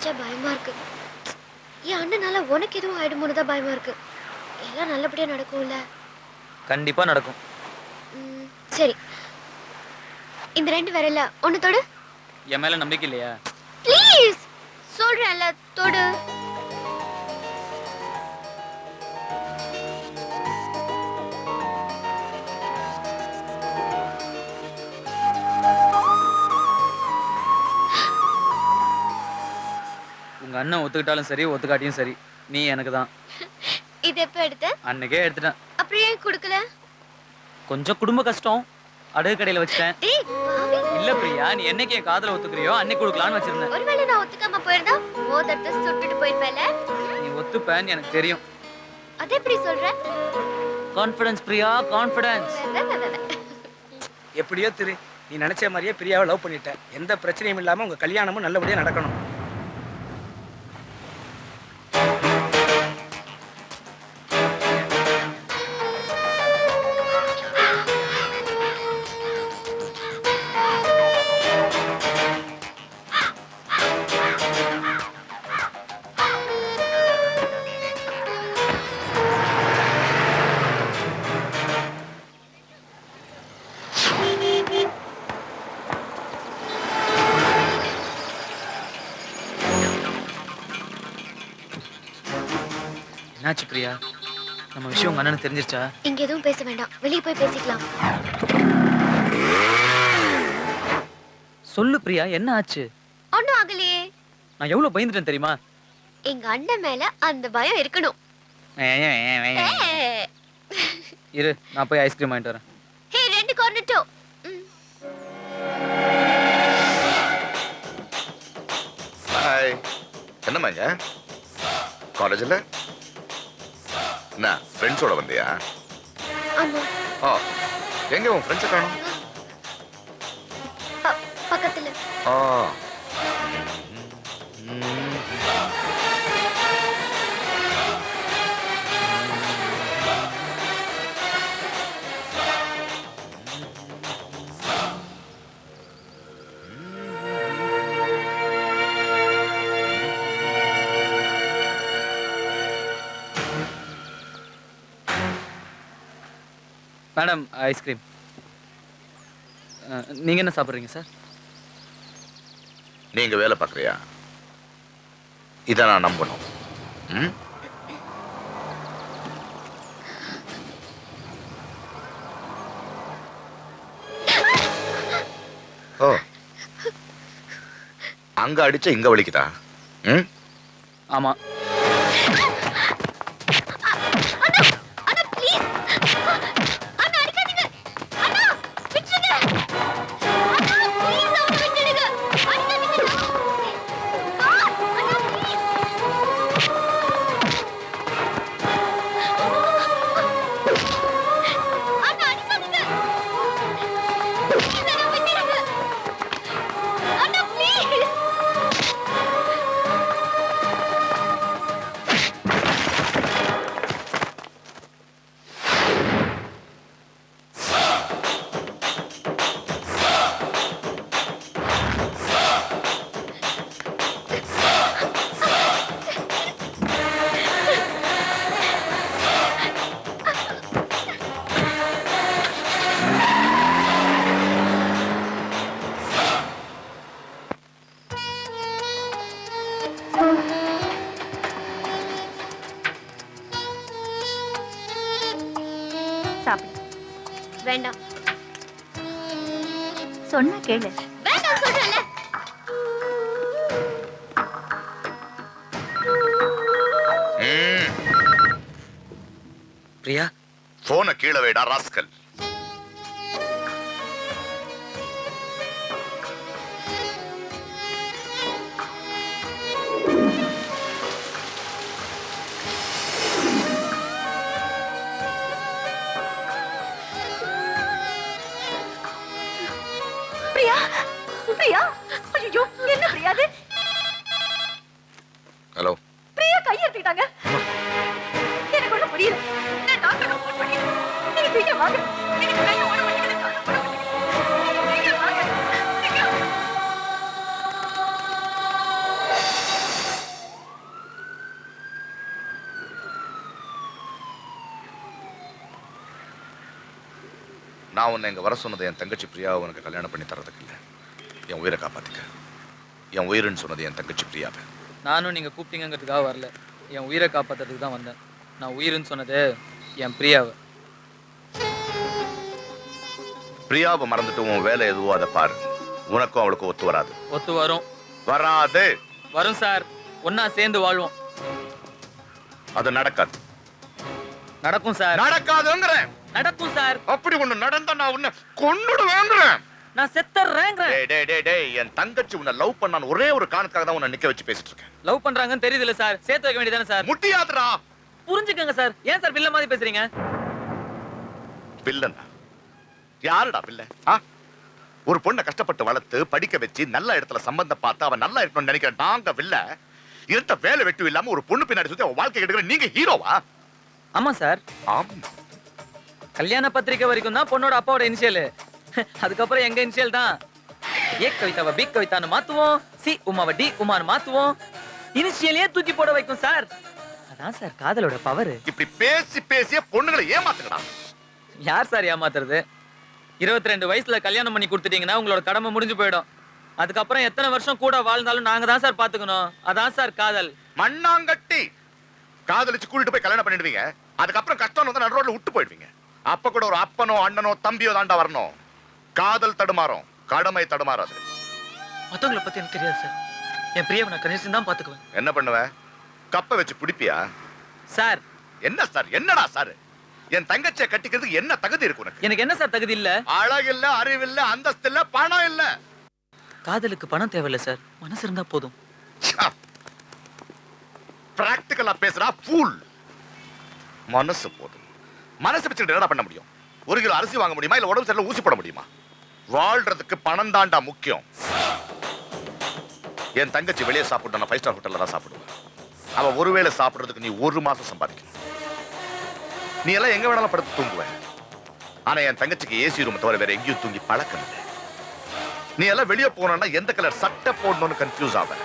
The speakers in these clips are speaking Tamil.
நினைச்சா பயமா இருக்கு. என் அண்ணனால உனக்கு எதுவும் ஆயிடுமோன்னு தான் பயமா இருக்கு. எல்லாம் நல்லபடியா நடக்கும்ல? கண்டிப்பா நடக்கும். சரி. இந்த ரெண்டு விரல்ல ஒண்ணு தொடு. என் மேல நம்பிக்கை இல்லையா? ப்ளீஸ் சொல்றேன்ல தொடு. உங்க அண்ணன் ஒத்துக்கிட்டாலும் சரி ஒத்துக்காட்டியும் சரி நீ எனக்கு தான் இது எப்ப எடுத்த? அன்னைக்கே எடுத்துட்டேன். அப்புறம் ஏன் கொடுக்கல? கொஞ்சம் குடும்ப கஷ்டம். அடகு கடையில வச்சிட்டேன். டேய் பாவி. இல்ல பிரியா நீ என்னைக்கு என் காதல ஒத்துக்கிறியோ அன்னைக்கு கொடுக்கலான்னு வச்சிருந்தேன். ஒருவேளை நான் ஒத்துக்காம போயிருந்தா மோதத்தை சுட்டுட்டு போயிருப்பேன்ல? நீ ஒத்துப்பேன்னு எனக்கு தெரியும். அது எப்படி சொல்ற? கான்ஃபிடன்ஸ் பிரியா கான்ஃபிடன்ஸ் வே, வே, வே, வே. எப்படியோ திரு நீ நினைச்ச மாதிரியே பிரியாவை லவ் பண்ணிட்ட. எந்த பிரச்சனையும் இல்லாம உங்க கல்யாணமும் நல்லபடியா நடக்கணும். என்னாச்சு பிரியா? நம்ம விஷயம் உங்க அண்ணனுக்கு தெரிஞ்சிருச்சா? இங்க எதுவும் பேச வேண்டாம். வெளியே போய் பேசிக்கலாம். சொல்லு பிரியா என்ன ஆச்சு? ஒண்ணும் ஆகலையே. நான் எவ்வளவு பயந்துட்டேன் தெரியுமா? எங்க அண்ணன் மேல அந்த பயம் இருக்கணும். இரு நான் போய் ஐஸ்கிரீம் வாங்கிட்டு வரேன். ஹே ரெண்டு கொண்டுட்டோம். ஹாய் என்னம்மா காலேஜில் என்ன ஃப்ரெண்ட்ஸோட வந்தியா? ஆமா. ஓ எங்க உன் ஃப்ரெண்ட்ஸை காணும்? பக்கத்துல. ஆ. மேடம் ஐஸ்கிரீம் நீங்க என்ன சாப்பிட்றீங்க சார் நீங்க வேலை பார்க்குறியா? இதை நான் நம்பணும். ம்? ஓ. அங்க அடிச்சா இங்க வலிக்குதா? ம்? ஆமா. சாப்பிடு. வேண்டாம். சொன்னா கேளு. வேண்டாம் சொல்றேன்ல. பிரியா? போனை கீழே வைடா ராஸ்கல். நான் உன்னை இங்கே வர சொன்னது என் தங்கச்சி பிரியாவை உனக்கு கல்யாணம் பண்ணி தரதுக்கு இல்லை. என் உயிரை காப்பாற்றிக்க என் உயிருன்னு சொன்னது என் தங்கச்சி பிரியாவை. நானும் நீங்கள் கூப்பிட்டீங்கிறதுக்காக வரல. என் உயிரை காப்பாற்றுறதுக்கு தான் வந்தேன். நான் உயிருன்னு சொன்னது என் பிரியாவை. பிரியாவை மறந்துட்டு உன் வேலை எதுவோ அதை பாரு. உனக்கும் அவளுக்கும் ஒத்து வராது. ஒத்து வரும். வராது. வரும் சார். ஒண்ணா சேர்ந்து வாழ்வோம். அது நடக்காது. நடக்கும் சார். நடக்காதுங்கிறேன். நடக்கும் சார். அப்படி ஒண்ணு நடந்தா நான் உன்னை கொன்னுடுவேங்கிறேன். நான் செத்தர்றேங்கிறேன் டேய் டேய் டேய் டேய் என் தங்கச்சி உன்னை லவ் பண்ணான்னு ஒரே ஒரு காரணத்துக்காக தான் உன்னை நிக்க வச்சு பேசிட்டு இருக்கேன் லவ் பண்றாங்கன்னு தெரியுதுல்ல சார். சேர்த்து வைக்க வேண்டியதானே சார். முட்டியாதுடா. புரிஞ்சுக்கங்க சார். ஏன் சார் பில்ல மாதிரி பேசுறீங்க? பில்லனா யாருடா பிள்ளை? ஆ? ஒரு பொண்ணை கஷ்டப்பட்டு வளர்த்து படிக்க வச்சு நல்ல இடத்துல சம்பந்தம் பார்த்து அவன் நல்லா இருக்கணும்னு நினைக்கிற நாங்க வில்ல இருந்த வேலை வெட்டு இல்லாம ஒரு பொண்ணு பின்னாடி சுத்தி அவன் வாழ்க்கை எடுக்கிற நீங்க ஹீரோவா? ஆமா சார். ஆமா. கல்யாண பத்திரிக்கை வரைக்கும் தான் பொண்ணோட அப்பாவோட இனிஷியல் அதுக்கப்புறம் எங்க இனிஷியல் தான்? ஏ கவிதாவை பி கவிதான்னு மாத்துவோம் சி உமாவை டி உமான்னு மாத்துவோம். இனிஷியலையே தூக்கி போட வைக்கும் சார். அதான் சார் காதலோட பவர் இப்படி பேசி பேசியே பொண்ணுங்களை ஏமாத்துக்கடா யார் சார் ஏமாத்துறது? இருபத்தி ரெண்டு வயசுல கல்யாணம் பண்ணி கொடுத்துட்டீங்கன்னா உங்களோட கடமை முடிஞ்சு போயிடும். அதுக்கப்புறம் எத்தனை வருஷம் கூட வாழ்ந்தாலும் நாங்க தான் சார் பாத்துக்கணும். அதான் சார் காதல். மண்ணாங்கட்டி. காதலிச்சு கூட்டிட்டு போய் கல்யாணம் பண்ணிடுவீங்க. அதுக்கப்புறம் கஷ்டம் வந்து நடு ரோட்ல விட்டு போயிடுவீங்க. அப்ப கூட ஒரு அப்பனோ அண்ணனோ தம்பியோ தாண்டா வரணும். காதல் தடுமாறும். கடமை தடுமாறாது மத்தவங்களை பத்தி எனக்கு தெரியாது சார். என் பிரியாவை நான் கணேசன் தான் பாத்துக்குவேன். என்ன பண்ணுவ? கப்பை வச்சு பிடிப்பியா? சார். என்ன சார்? என்னடா சார்? என் தங்கச்சியை கட்டிக்கிறதுக்கு என்ன தகுதி இருக்கு உனக்கு? எனக்கு என்ன சார் தகுதி இல்ல? அழகில்ல அறிவில்ல அந்தஸ்து இல்ல பணம் இல்ல. காதலுக்கு பணம் தேவையில்ல சார். மனசு இருந்தா போதும். பிராக்டிக்கலா பேசுறா ஃபூல் மனசு போதும். மனசு வச்சுட்டு என்னடா பண்ண முடியும்? ஒரு கிலோ அரிசி வாங்க முடியுமா? இல்ல உடம்பு சரியில்லை ஊசி போட முடியுமா? வாழ்றதுக்கு பணம் தாண்டா முக்கியம். என் தங்கச்சி வெளியே சாப்பிட்டு நான் ஃபைவ் ஸ்டார் ஹோட்டல்ல தான் சாப்பிடுவேன். அவ ஒருவேளை சாப்பிடுறதுக்கு நீ ஒரு மாசம் சம்பாதிக்கணும். நீ எல்லாம் எங்க வேணாலும் படுத்து தூங்குவேன் ஆனா என் தங்கச்சிக்கு ஏசி ரூம் தவிர வேற எங்கேயும் தூங்கி பழக்கம் இல்லை. நீ எல்லாம் வெளியே போனோம்னா எந்த கலர் சட்டை போடணும்னு கன்ஃபியூஸ் ஆவேன்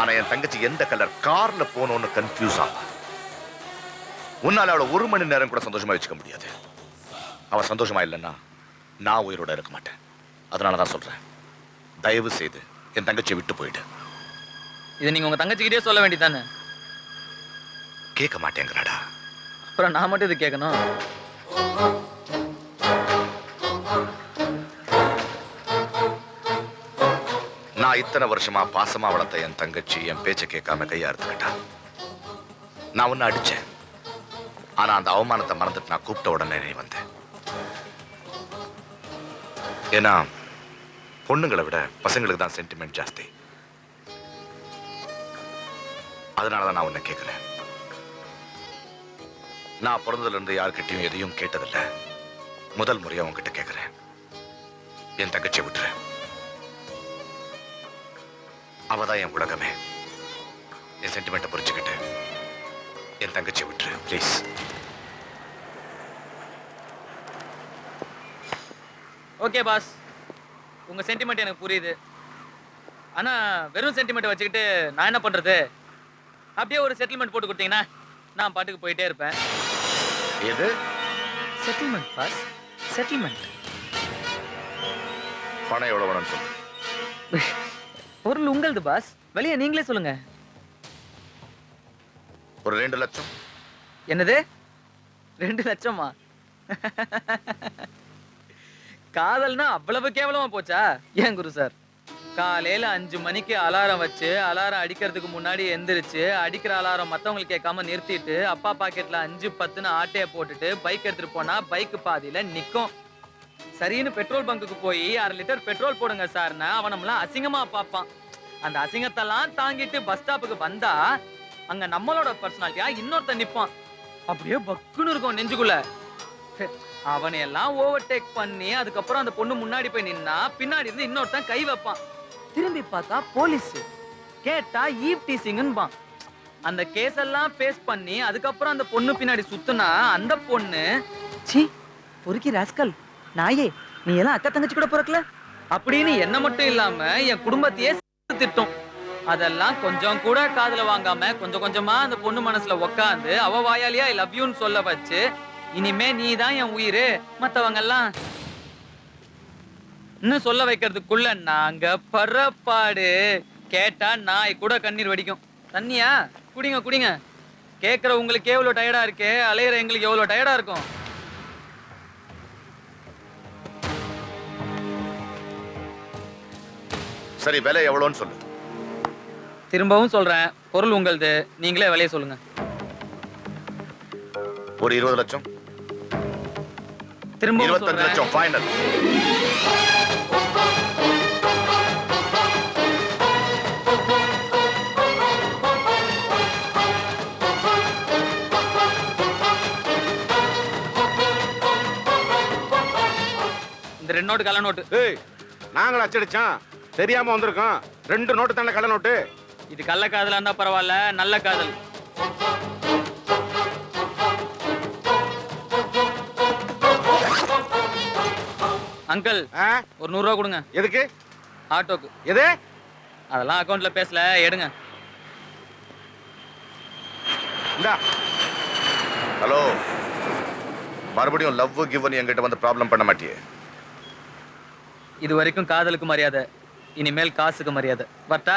ஆனா என் தங்கச்சி எந்த கலர் கார்ல போகணும்னு கன்ஃபியூஸ் ஆகும் உன்னால அவளை ஒரு மணி நேரம் கூட சந்தோஷமா வச்சுக்க முடியாது. அவ சந்தோஷமா இல்லைன்னா நான் உயிரோட இருக்க மாட்டேன். அதனால தான் சொல்றேன். தயவு செய்து என் தங்கச்சியை விட்டு போயிடு. இதை நீங்க உங்க தங்கச்சிக்கிட்டே சொல்ல வேண்டியதானே கேட்க மாட்டேங்கிறாடா. அப்புறம் நான் மட்டும் இது கேட்கணும்? நான் இத்தனை வருஷமா பாசமா வளர்த்த என் தங்கச்சி என் பேச்சை கேட்காம கையாடுத்துக்கிட்டா நான் ஒன்னு அடிச்சேன். ஆனா அந்த அவமானத்தை மறந்துட்டு நான் கூப்பிட்ட உடனே நீ வந்தேன் ஏன்னா பொண்ணுங்களை விட பசங்களுக்கு தான் சென்டிமெண்ட் ஜாஸ்தி. அதனாலதான் நான் உன்னை கேட்கிறேன். நான் பிறந்ததுல இருந்து யார்கிட்டயும் எதையும் கேட்டதில்ல. முதல் முறையா உங்ககிட்ட கேட்குறேன் என் தங்கச்சியை விட்டுரு. அவதான் என் உலகமே. என் சென்டிமெண்ட்டை புரிச்சுக்கிட்டு என் தங்கச்சியை விட்டுரு ப்ளீஸ் ஓகே பாஸ் உங்க சென்டிமெண்ட் எனக்கு புரியுது. ஆனா வெறும் சென்டிமெண்ட் வச்சுக்கிட்டு நான் என்ன பண்றது? அப்படியே ஒரு செட்டில்மெண்ட் போட்டு கொடுத்தீங்கன்னா நான் பாட்டுக்கு போயிட்டே இருப்பேன். எது? செட்டில்மெண்ட் பாஸ் செட்டில்மெண்ட் பணம் எவ்வளவு வேணும்னு சொல்லு. பொருள் உங்களது பாஸ் வெளியே நீங்களே சொல்லுங்க. ஒரு ரெண்டு லட்சம். என்னது? ரெண்டு லட்சமா? காதல்னா அவ்வளவு கேவலமா போச்சா? ஏன் குரு சார்? காலையில அஞ்சு மணிக்கு அலாரம் வச்சு அலாரம் அடிக்கிறதுக்கு முன்னாடி எந்திரிச்சு அடிக்கிற அலாரம் மற்றவங்களுக்கு கேட்காம நிறுத்திட்டு அப்பா பாக்கெட்ல அஞ்சு பத்துன்னு ஆட்டையை போட்டுட்டு பைக் எடுத்துட்டு போனால் பைக் பாதியில நிற்கும் சரின்னு பெட்ரோல் பங்குக்கு போய் அரை லிட்டர் பெட்ரோல் போடுங்க சார்னா அவனம்லாம் அசிங்கமாக அசிங்கமா பார்ப்பான். அந்த அசிங்கத்தெல்லாம் தாங்கிட்டு பஸ் ஸ்டாப்புக்கு வந்தா அங்க நம்மளோட பர்சனாலிட்டியா இன்னொருத்தன் நிற்பான் அப்படியே பக்குன்னு இருக்கும் நெஞ்சுக்குள்ள. அவனையெல்லாம் ஓவர்டேக் பண்ணி அதுக்கப்புறம் அந்த பொண்ணு முன்னாடி போய் நின்னா பின்னாடி இருந்து இன்னொருத்தன் கை வைப்பான். திரும்பி பார்த்தா போலீஸ் கேட்டா ஈவ் டீசிங்பான் அந்த கேஸ் எல்லாம் ஃபேஸ் பண்ணி அதுக்கப்புறம் அந்த பொண்ணு பின்னாடி சுத்துனா அந்த பொண்ணு சி பொறுக்கி ராஸ்கல் நாயே நீ எல்லாம் அக்கா தங்கச்சி கூட பிறக்கல? அப்படின்னு என்ன மட்டும் இல்லாம என் குடும்பத்தையே சேர்த்து திட்டும். அதெல்லாம் கொஞ்சம் கூட காதல வாங்காம கொஞ்சம் கொஞ்சமா அந்த பொண்ணு மனசுல உக்காந்து அவ வாயாலியா ஐ லவ் யூன்னு சொல்ல வச்சு இனிமே நீ தான் என் உயிர். மத்தவங்க எல்லாம் இன்னும் சொல்ல வைக்கிறதுக்குள்ள நாங்க பரப்பாடு கேட்டா நாய் கூட கண்ணீர் வடிக்கும். தண்ணியா? குடிங்க குடிங்க. கேக்குற உங்களுக்கு எவ்வளவு டயர்டா இருக்கு? அலையிற எங்களுக்கு எவ்வளவு டயர்டா இருக்கும்? சரி விலை எவ்வளோன்னு சொல்லு. திரும்பவும் சொல்றேன். பொருள் உங்களுது. நீங்களே விலைய சொல்லுங்க. ஒரு இருபது லட்சம். திரும்பவும் இருபத்தஞ்சு லட்சம் ஃபைனல் இந்த ரெண்டு நோட்டு கள்ள நோட்டு. ஏய் நாங்கள் அச்சடிச்சோம்? தெரியாம வந்திருக்கோம். ரெண்டு நோட்டு தானே கள்ள நோட்டு? இது கள்ள காதலா இருந்தா பரவாயில்ல நல்ல காதல். அங்கிள்? ஒரு நூறு கொடுங்க. எதுக்கு? ஆட்டோக்கு. எது? அதெல்லாம் அக்கௌண்ட்ல பேசல எடுங்க. இந்தா. ஹலோ. மறுபடியும் லவ் கிவன் என்கிட்ட வந்து ப்ராப்ளம் பண்ண மாட்டியே. இது வரைக்கும் காதலுக்கு மரியாதை இனிமேல் காசுக்கு மரியாதை. வரட்டா?